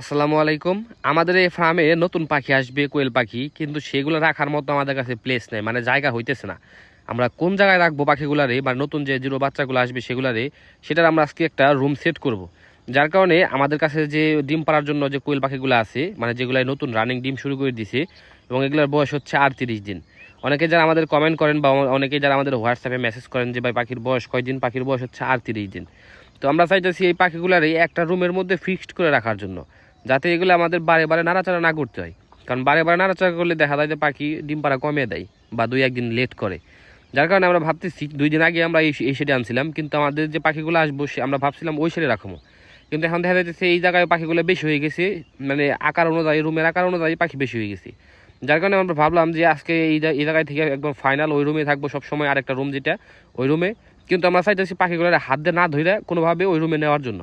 আসসালামু আলাইকুম। আমাদের এই ফার্মে নতুন পাখি আসবে, কোয়েল পাখি, কিন্তু সেগুলো রাখার মতো আমাদের কাছে প্লেস নেই মানে জায়গা হইতেছে না। আমরা কোন জায়গায় রাখব পাখিগুলারে বা নতুন যে জিরো বাচ্চাগুলো আসবে সেগুলারে, সেটার আমরা আজকে একটা রুম সেট করব। যার কারণে আমাদের কাছে যে ডিম পাড়ার জন্য যে কোয়েল পাখিগুলো আছে মানে যেগুলো নতুন রানিং ডিম শুরু করে দিছে, এবং এগুলোর বয়স হচ্ছে আটত্রিশ দিন। অনেকে যারা আমাদের কমেন্ট করেন বা অনেকে যারা আমাদের হোয়াটসঅ্যাপে মেসেজ করেন যে, ভাই, পাখির বয়স কয় দিন? পাখির বয়স হচ্ছে আটত্রিশ দিন। তো আমরা চাইতেছি এই পাখিগুলারে একটা রুমের মধ্যে ফিক্সড করে রাখার জন্য। যাতে এগুলো আমাদের বারে বারে নাড়াচাড়া না করতে হয়। কারণ বারে বারে নাড়াচাড়া করলে দেখা যায় যে পাখি ডিম পাড়া কমিয়ে দেয় বা দুই একদিন লেট করে। যার কারণে আমরা ভাবতেছি, দুই দিন আগে আমরা এই শেডে আনছিলাম, কিন্তু আমাদের যে পাখিগুলো আসব সে আমরা ভাবছিলাম ওই শেডে রাখব। কিন্তু এখন দেখা যাচ্ছে এই জায়গায় পাখিগুলো বেশি হয়ে গেছে মানে আকার অনুযায়ী, রুমের আকার অনুযায়ী পাখি বেশি হয়ে গেছে। যার কারণে আমরা ভাবলাম যে আজকে এই এই জায়গায় থেকে একদম ফাইনাল ওই রুমে থাকব সবসময় আরেকটা রুম যেটা, ওই রুমে কিন্তু আমরা চাইতেছি পাখিগুলো হাত দিয়ে না ধরে কোনোভাবে ওই রুমে নেওয়ার জন্য।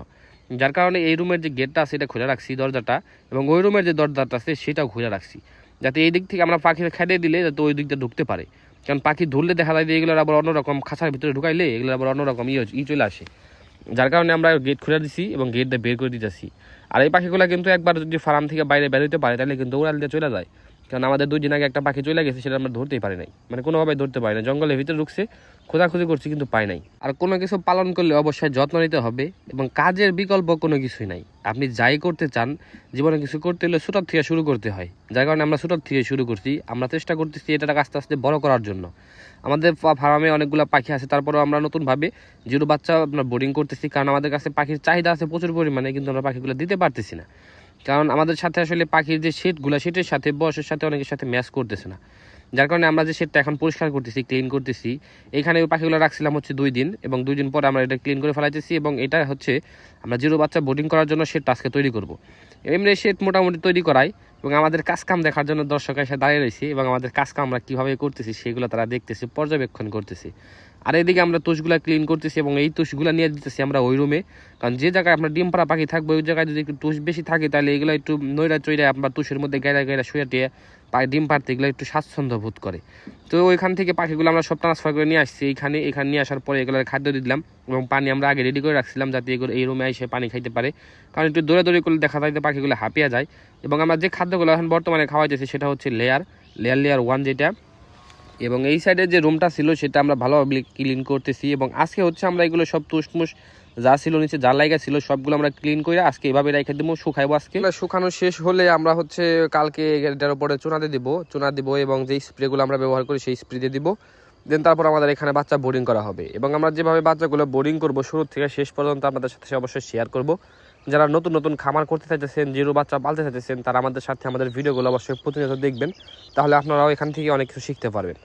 যার কারণে এই রুমের যে গেটটা আছে এটা খুলে রাখছি দরজাটা এবং ওই রুমের যে দরজাটা আছে সেটাও খুলে রাখছি। যাতে এই দিক থেকে আমরা পাখি খেতে দিলে যাতে ওই দিকটা ঢুকতে পারে। কারণ পাখি ধরলে দেখা যায় যে এগুলোর আবার অন্যরকম খাঁচার ভিতরে ঢুকাইলে এগুলোর আবার অন্যরকম ইয়ে ই চলে আসে। যার কারণে আমরা গেট খুলে দিছি এবং গেটটা বের করে দিতেছি। আর এই পাখিগুলো কিন্তু একবার যদি ফার্ম থেকে বাইরে বেরোতে পারে, তাহলে কিন্তু ওরাল দিয়ে চলে যায়। কারণ আমাদের দুই দিন আগে একটা পাখি চলে গেছে, সেটা আমরা ধরতেই পারি নাই। মানে কোনোভাবে ধরতে পারি না। জঙ্গলের ভিতরে ঢুকছে, খোঁজাখুঁজি করছি কিন্তু পাই নাই। আর কোনো কিছু পালন করলে অবশ্যই যত্ন নিতে হবে এবং কাজের বিকল্প কোনো কিছুই নাই। আপনি যাই করতে চান, জীবনে কিছু করতে হলে ছোটোর থেকে শুরু করতে হয়। যার কারণে আমরা ছোটোর থেকে শুরু করছি, আমরা চেষ্টা করতেছি এটাকে আস্তে আস্তে বড় করার জন্য। আমাদের ফার্মে অনেকগুলো পাখি আছে, তারপরেও আমরা নতুনভাবে জিরো বাচ্চা আপনার বোর্ডিং করতেছি। কারণ আমাদের কাছে পাখির চাহিদা আছে প্রচুর পরিমাণে, কিন্তু আমরা পাখিগুলো দিতে পারতেছি না। কারণ আমাদের সাথে আসলে পাখির যে শীতগুলা শীতের সাথে, বয়সের সাথে অনেকের সাথে ম্যাচ করতেছে না। যার কারণে আমরা যে শেডটা এখন পরিষ্কার করতেছি ক্লিন করতেছি, এখানে ওই পাখিগুলো রাখছিলাম হচ্ছে দুই দিন এবং দুই দিন পরে আমরা এটা ক্লিন করে ফেলাইতেছি এবং এটা হচ্ছে আমরা জিরো বাচ্চা বোর্ডিং করার জন্য শেডটা আজকে তৈরি করব। এমনি শেড মোটামুটি তৈরি করাই এবং আমাদের কাজকাম দেখার জন্য দর্শক এসে দাঁড়িয়ে রয়েছে এবং আমাদের কাজকাম আমরা কীভাবে করতেছি সেগুলো তারা দেখতেছে, পর্যবেক্ষণ করতেছে। আর এদিকে আমরা তুষগুলা ক্লিন করতেছি এবং এই তুষগুলা নিয়ে দিতেছি আমরা ওই রুমে কারণ যে জায়গায় আপনার ডিম পাড়া পাখি থাকবে, ওই জায়গায় যদি একটু তুষ বেশি থাকে, তাহলে এগুলো একটু নৈরা চৈরা আপনার তুষের মধ্যে গেড়া গেড়া শুয়ে টিয়ে ডিম পাড়তে এগুলো একটু স্বাচ্ছন্দ্য বোধ করে। তো ওইখান থেকে পাখিগুলো আমরা সব ট্রান্সফার করে নিয়ে আসছি। এইখানে এখানে নিয়ে আসার পরে এগুলোর খাদ্য দিলাম এবং পানি আমরা আগে রেডি করে রাখছিলাম যাতে এগুলো এই রুমে এসে পানি খাইতে পারে। কারণ একটু দৌড়ে দৌড়ে করলে দেখা যায় যে পাখিগুলো হাঁপিয়ে যায়। এবং আমরা যে খাদ্যগুলো এখন বর্তমানে খাওয়াইতেছি সেটা হচ্ছে লেয়ার লেয়ার লেয়ার ওয়ান যেটা এবং এই সাইডে যে রুমটা ছিল, সেটা আমরা ভালোভাবে ক্লিন করতেছি এবং আজকে হচ্ছে আমরা এগুলো সব তুষমুষ যা ছিল, নিচে যা লাইগা ছিল, সবগুলো আমরা ক্লিন করে আজকে এভাবে রেখে দেবো, শুকাইবো আজকে। শুকানো শেষ হলে আমরা হচ্ছে কালকে এটার উপরে চুনা দিয়ে দিব, চুনা দিব এবং যেই স্প্রেগুলো আমরা ব্যবহার করি সেই স্প্রে দিয়ে দিব। দেন তারপর আমাদের এখানে বাচ্চা বোর্ডিং করা হবে। এবং আমরা যেভাবে বাচ্চাগুলো বোর্ডিং করব, শুরু থেকে শেষ পর্যন্ত আপনাদের সাথে অবশ্যই শেয়ার করব। যারা নতুন নতুন খামার করতে চাইতেছেন, জিরো বাচ্চা পালতে চাইতেছেন, তারা আমাদের সাথে আমাদের ভিডিওগুলো অবশ্যই প্রতিনিয়ত দেখবেন। তাহলে আপনারাও এখান থেকে অনেক কিছু শিখতে পারবেন।